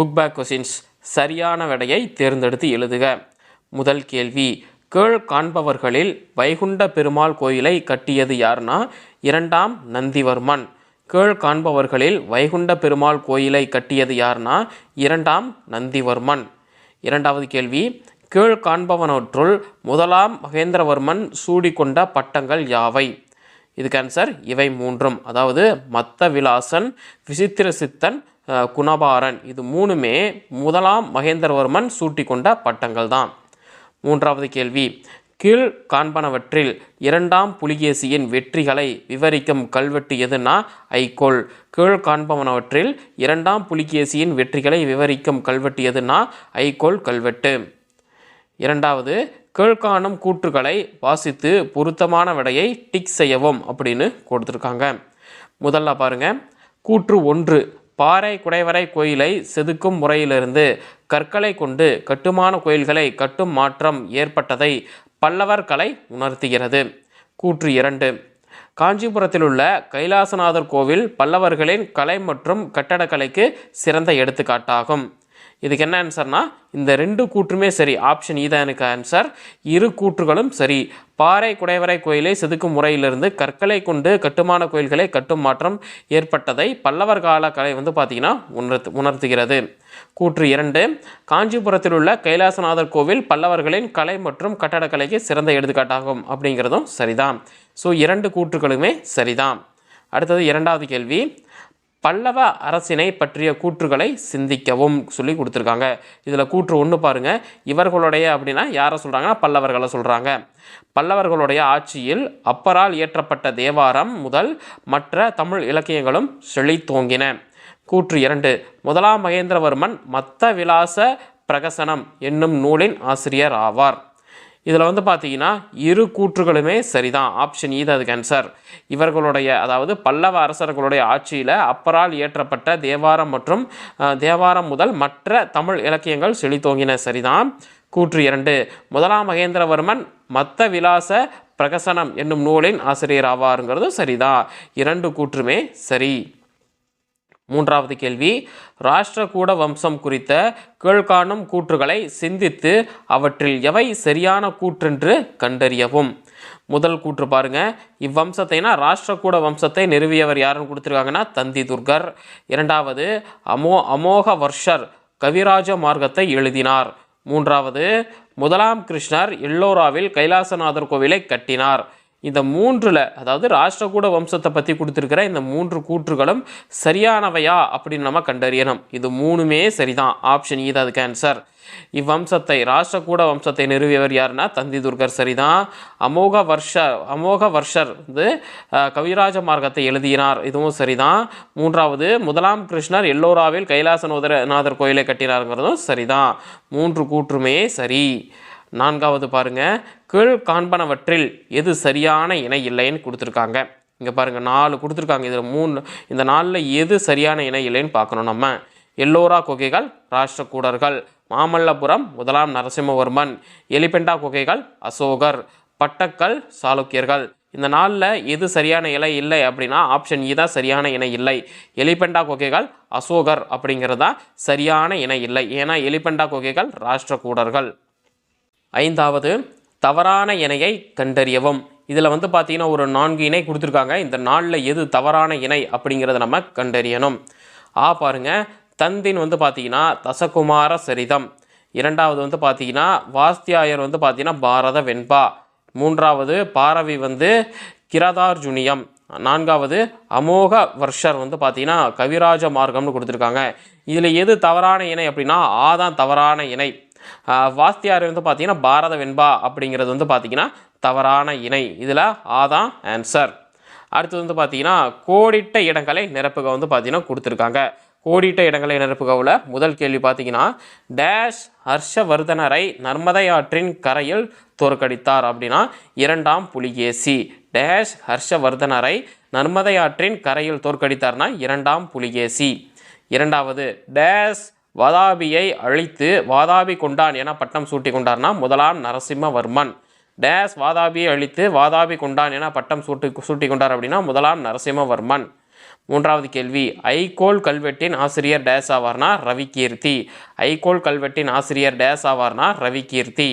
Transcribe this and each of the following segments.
Book back questions சரியான விடையை தேர்ந்தெடுத்து எழுதுக. முதல் கேள்வி கீழ் காண்பவர்களில் வைகுண்ட பெருமாள் கோயிலை கட்டியது யார்னா இரண்டாம் நந்திவர்மன். கீழ் காண்பவர்களில் வைகுண்ட பெருமாள் கோயிலை கட்டியது யார்னா இரண்டாம் நந்திவர்மன். இரண்டாவது கேள்வி கீழ் காண்பவனற்றுள் முதலாம் மகேந்திரவர்மன் சூடிக்கொண்ட பட்டங்கள் யாவை? இதுக்கு ஆன்சர் இவை மூன்றும். அதாவது மத்த விலாசன் விசித்திர சித்தன் குணபாரன். இது மூணுமே முதலாம் மகேந்திரவர்மன் சூட்டிக்கொண்ட பட்டங்கள் தான் மூன்றாவது கேள்வி. கீழ் காண்பனவற்றில் இரண்டாம் புலிகேசியின் வெற்றிகளை விவரிக்கும் கல்வெட்டு எதுனா ஐகோல் கீழ் காண்பவனவற்றில் இரண்டாம் புலிகேசியின் வெற்றிகளை விவரிக்கும் கல்வெட்டு எதுனா ஐகோல் கல்வெட்டு. இரண்டாவது கீழ்காணும் கூற்றுகளை வாசித்து பொருத்தமான விடையை டிக் செய்யவும் அப்படின்னு கொடுத்துருக்காங்க. முதல்ல பாருங்க. கூற்று ஒன்று பாறை குடைவரை கோயிலை செதுக்கும் முறையிலிருந்து கற்களை கொண்டு கட்டுமான கோயில்களை கட்டும் மாற்றம் ஏற்பட்டதை பல்லவர் கலை உணர்த்துகிறது. கூற்று இரண்டு. காஞ்சிபுரத்தில் உள்ள கைலாசநாதர் கோவில் பல்லவர்களின் கலை மற்றும் கட்டடக்கலைக்கு சிறந்த எடுத்துக்காட்டாகும். இதுக்கு என்ன ஆன்சர்னா இந்த ரெண்டு கூற்றுமே சரி. ஆப்ஷன் இதான் e எனக்கு ஆன்சர் இரு கூற்றுகளும் சரி. பாறை குடைவரை கோயிலை செதுக்கும் முறையிலிருந்து கற்களை கொண்டு கட்டுமான கோயில்களை கட்டும் மாற்றம் ஏற்பட்டதை பல்லவர் கால கலை வந்து பார்த்திங்கன்னா உணர்த்து உணர்த்துகிறது. கூற்று இரண்டு காஞ்சிபுரத்தில் உள்ள கைலாசநாதர் கோவில் பல்லவர்களின் கலை மற்றும் கட்டடக்கலைக்கு சிறந்த எடுத்துக்காட்டாகும் அப்படிங்கிறதும் சரிதான். ஸோ இரண்டு கூற்றுகளுமே சரிதான். அடுத்தது இரண்டாவது கேள்வி பல்லவ அரசினை பற்றிய கூற்றுகளை சிந்திக்கவும் சொல்லி கொடுத்துருக்காங்க. இதில் கூற்று ஒன்று பாருங்கள் இவர்களுடைய அப்படின்னா யாரை சொல்கிறாங்கன்னா பல்லவர்களை சொல்கிறாங்க பல்லவர்களுடைய ஆட்சியில் அப்பரால் இயற்றப்பட்ட தேவாரம் முதல் மற்ற தமிழ் இலக்கியங்களும் செழித்தோங்கின. கூற்று இரண்டு. முதலாம் மகேந்திரவர்மன் மத்த விலாச பிரகசனம் என்னும் நூலின் ஆசிரியர் ஆவார். இதில் வந்து பார்த்தீங்கன்னா இரு கூற்றுகளுமே சரிதான். ஆப்ஷன் e ஈ அதுக்கு ஆன்சர் இவர்களுடைய அதாவது பல்லவ அரசர்களுடைய ஆட்சியில் அப்பரால் இயற்றப்பட்ட தேவாரம் மற்றும் தேவாரம் முதல் மற்ற தமிழ் இலக்கியங்கள் செழித்தோங்கின சரிதான். கூற்று இரண்டு முதலாம் மகேந்திரவர்மன் மத்த விலாச பிரகசனம் என்னும் நூலின் ஆசிரியர் ஆவாருங்கிறதும் சரிதான். இரண்டு கூற்றுமே சரி. மூன்றாவது கேள்வி ராஷ்டிரகூட வம்சம் குறித்த கீழ்காணும் கூற்றுகளை சிந்தித்து அவற்றில் எவை சரியான கூற்றென்று கண்டறியவும். முதல் கூற்று பாருங்க. இவ்வம்சத்தைனா ராஷ்டிரகூட வம்சத்தை நிறுவியவர் யாருன்னு கொடுத்துருக்காங்கன்னா தந்தி துர்கர் இரண்டாவது அமோ அமோக வர்ஷர் கவிராஜ மார்க்கத்தை எழுதினார். மூன்றாவது முதலாம் கிருஷ்ணர் எல்லோராவில் கைலாசநாதர் கோவிலை கட்டினார். இந்த மூன்றில் அதாவது ராஷ்டிரகூட வம்சத்தை பற்றி கொடுத்துருக்கிற இந்த மூன்று கூற்றுகளும் சரியானவையா அப்படின்னு நம்ம கண்டறியணும். இது மூணுமே சரிதான். ஆப்ஷன் e இது அதுக்கு ஆன்சர் இவ்வம்சத்தை ராஷ்டிரகூட வம்சத்தை நிறுவியவர் யாருன்னா தந்தி துர்கர். சரிதான். அமோக வர்ஷ அமோக வர்ஷர் வந்து கவிராஜ மார்க்கத்தை எழுதினார். இதுவும் சரிதான். மூன்றாவது முதலாம் கிருஷ்ணர் எல்லோராவில் கைலாசநாதர் நாதர் கோயிலை கட்டினாருங்கிறதும் சரிதான். மூன்று கூற்றுமே சரி. நான்காவது பாருங்கள் கீழ் காண்பனவற்றில் எது சரியான இணை இல்லைன்னு கொடுத்துருக்காங்க. இங்கே பாருங்கள் நாலு கொடுத்துருக்காங்க. இதில் மூணு இந்த நாலில் எது சரியான இணை இல்லைன்னு பார்க்கணும் நம்ம. எல்லோரா குகைகள் ராஷ்டிரகூடர்கள். மாமல்லபுரம் முதலாம் நரசிம்மவர்மன். எலிபெண்டா குகைகள் அசோகர். பட்டக்கல் சாளுக்கியர்கள். இந்த நாளில் எது சரியான இலை இல்லை அப்படின்னா ஆப்ஷன் இ e தான் சரியான இணை இல்லை. எலிபெண்டா குகைகள் அசோகர் அப்படிங்கிறது தான் சரியான இணை இல்லை. ஏன்னா எலிபெண்டா குகைகள் ராஷ்டிரகூடர்கள். ஐந்தாவது தவறான இணையை கண்டறியவும். இதில் வந்து பார்த்தீங்கன்னா ஒரு நான்கு இணை கொடுத்துருக்காங்க. இந்த நாளில் எது தவறான இணை அப்படிங்கிறத நம்ம கண்டறியணும். ஆ பாருங்க. தந்தின் வந்து பார்த்தீங்கன்னா தசகுமார சரிதம். இரண்டாவது வந்து பார்த்தீங்கன்னா வாஸ்தியாயர் வந்து பார்த்தீங்கன்னா பாரத வெண்பா. மூன்றாவது பாரவி வந்து கிரதார்ஜுனியம். நான்காவது அமோக வர்ஷர் வந்து பார்த்தீங்கன்னா கவிராஜ மார்க்கம்னு கொடுத்துருக்காங்க. இதில் எது தவறான இணை அப்படின்னா ஆ தான் தவறான இணை. வாஸ்தியார் வந்து பார்த்தீங்கன்னா பாரத வெண்பா அப்படிங்கிறது வந்து பார்த்தீங்கன்னா தவறான இணை. இதில் ஆதான் ஆன்சர் அடுத்தது வந்து பார்த்தீங்கன்னா கோடிட்ட இடங்களை நிரப்புக வந்து பார்த்தீங்கன்னா கொடுத்துருக்காங்க. கோடிட்ட இடங்களை நிரப்புகவில் முதல் கேள்வி பார்த்தீங்கன்னா டேஷ் ஹர்ஷவர்தனரை நர்மதை ஆற்றின் கரையில் தோற்கடித்தார் அப்படின்னா இரண்டாம் புலிகேசி டேஷ் ஹர்ஷவர்தனரை நர்மதை ஆற்றின் கரையில் தோற்கடித்தார்னா இரண்டாம் புலிகேசி இரண்டாவது டேஷ் வாதாபியை அழித்து வாதாபி கொண்டான் என பட்டம் சூட்டி கொண்டார்னா முதலாம் நரசிம்மவர்மன். டேஸ் வாதாபியை அழித்து வாதாபி கொண்டான் என பட்டம் சூட்டி சூட்டி கொண்டார் அப்படின்னா முதலாம் நரசிம்மவர்மன். மூன்றாவது கேள்வி ஐகோல் கல்வெட்டின் ஆசிரியர் டேஸ் ஆவார்னா ரவிகீர்த்தி. ஐகோல் கல்வெட்டின் ஆசிரியர் டேஸ் ஆவார்னா ரவிகீர்த்தி.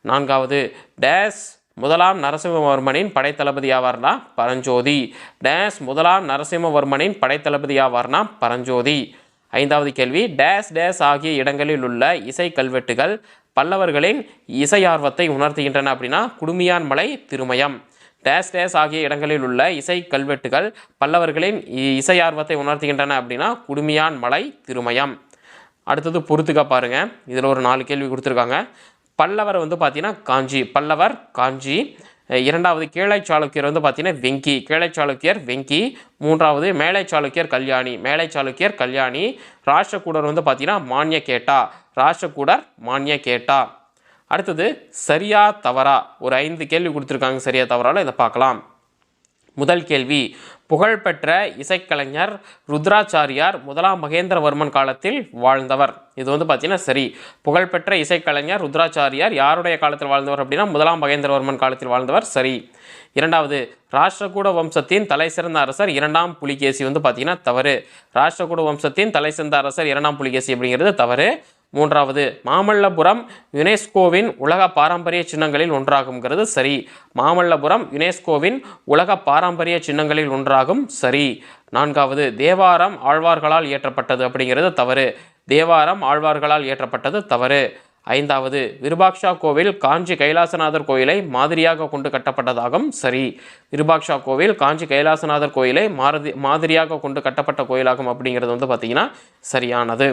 நான்காவது டேஸ் முதலாம் நரசிம்மவர்மனின் படைத்தளபதி ஆவார்னா பரஞ்சோதி. டேஸ் முதலாம் நரசிம்மவர்மனின் படைத்தளபதி ஆவார்னா பரஞ்சோதி. ஐந்தாவது கேள்வி டேஸ் டேஸ் ஆகிய இடங்களில் உள்ள இசை கல்வெட்டுகள் பல்லவர்களின் இசையார்வத்தை உணர்த்துகின்றன அப்படின்னா குடுமியான் மலை திருமயம். டேஸ் டேஸ் ஆகிய இடங்களில் உள்ள இசை கல்வெட்டுகள் பல்லவர்களின் இ- இசையார்வத்தை உணர்த்துகின்றன அப்படின்னா குடுமியான் மலை திருமயம். அடுத்தது பொறுத்துக்க பாருங்க. இதில் ஒரு நாலு கேள்வி கொடுத்துருக்காங்க. பல்லவர் வந்து பார்த்தீங்கன்னா காஞ்சி. பல்லவர் காஞ்சி. இரண்டாவது கீழே சாளுக்கியர் வந்து பார்த்தீங்கன்னா வெங்கி. கீழே சாளுக்கியர் வெங்கி. மூன்றாவது மேலை சாளுக்கியர் கல்யாணி. மேலை சாளுக்கியர் கல்யாணி. ராஷ்டிரகூடர் வந்து பார்த்தீங்கன்னா மானிய கேட்டா. ராஷ்டிரகூடர் மானிய கேட்டா. அடுத்தது சரியா தவறா. ஒரு ஐந்து கேள்வி கொடுத்துருக்காங்க சரியா தவறால இதை பார்க்கலாம். முதல் கேள்வி புகழ்பெற்ற இசைக்கலைஞர் ருத்ராச்சாரியார் முதலாம் மகேந்திரவர்மன் காலத்தில் வாழ்ந்தவர். இது வந்து பார்த்தீங்கன்னா சரி. புகழ்பெற்ற இசைக்கலைஞர் ருத்ராச்சாரியார் யாருடைய காலத்தில் வாழ்ந்தவர் அப்படின்னா முதலாம் மகேந்திரவர்மன் காலத்தில் வாழ்ந்தவர் சரி. இரண்டாவது ராஷ்டிரகூட வம்சத்தின் தலை சிறந்த அரசர் இரண்டாம் புலிகேசி வந்து பார்த்தீங்கன்னா தவறு. ராஷ்டிரகூட வம்சத்தின் தலை சிறந்த அரசர் இரண்டாம் புலிகேசி அப்படிங்கிறது தவறு. மூன்றாவது மாமல்லபுரம் யுனெஸ்கோவின் உலக பாரம்பரிய சின்னங்களில் ஒன்றாகுங்கிறது சரி. மாமல்லபுரம் யுனெஸ்கோவின் உலக பாரம்பரிய சின்னங்களில் ஒன்றாகும் சரி. நான்காவது தேவாரம் ஆழ்வார்களால் இயற்றப்பட்டது அப்படிங்கிறது தவறு. தேவாரம் ஆழ்வார்களால் இயற்றப்பட்டது தவறு. ஐந்தாவது விருபாக்ஷா கோவில் காஞ்சி கைலாசநாதர் கோயிலை மாதிரியாக கொண்டு கட்டப்பட்டதாகும் சரி. விருபாக்ஷா கோவில் காஞ்சி கைலாசநாதர் கோயிலை மாருதி மாதிரியாக கொண்டு கட்டப்பட்ட கோயிலாகும் அப்படிங்கிறது வந்து பார்த்திங்கன்னா சரியானது.